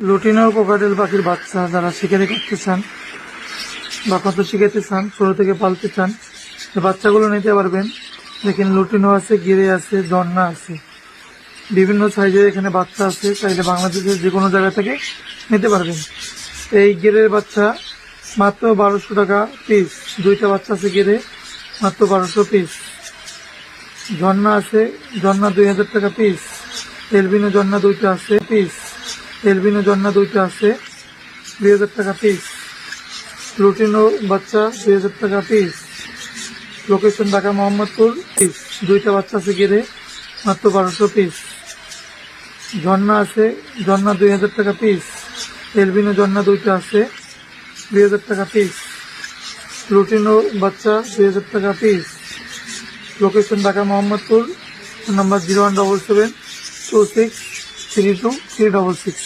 Lutino cockatiel পাখির বাচ্চা যারা শিকারি করতে চান বা কত শিখাতে চান, ছোট থেকে পালতে চান বাচ্চাগুলো নিতে পারবেন। দেখেন লুটিনো আছে, গিরে আছে, ঝর্ণা আছে। বিভিন্ন সাইজের এখানে বাচ্চা আছে, চাইলে বাংলাদেশের যে কোনো জায়গা থেকে নিতে পারবেন। এই গিরের বাচ্চা মাত্র বারোশো টাকা পিস দুইটা বাচ্চা আছে গিরে, মাত্র বারোশো পিস ঝর্ণা আছে, ঝর্ণা দুই হাজার টাকা পিস এলবিনো ঝর্ণা দুইটা আছে পিস এলবিনো ঝর্ণা দুইটা আছে, দুই হাজার টাকা পিস লুটিনো বাচ্চা, দুই হাজার টাকা piece location Dhaka Mohammadpur piece দুইটা বাচ্চা আছে গেড়ে মাত্র বারোশো পিস ঝর্ণা আছে, ঝর্ণা দুই হাজার টাকা পিস এলবিনো ঝর্ণা দুইটা আছে, দুই হাজার টাকা পিস লুটিনো বাচ্চা, দুই হাজার টাকা piece location Dhaka Mohammadpur number zero one double seven two six three two three double six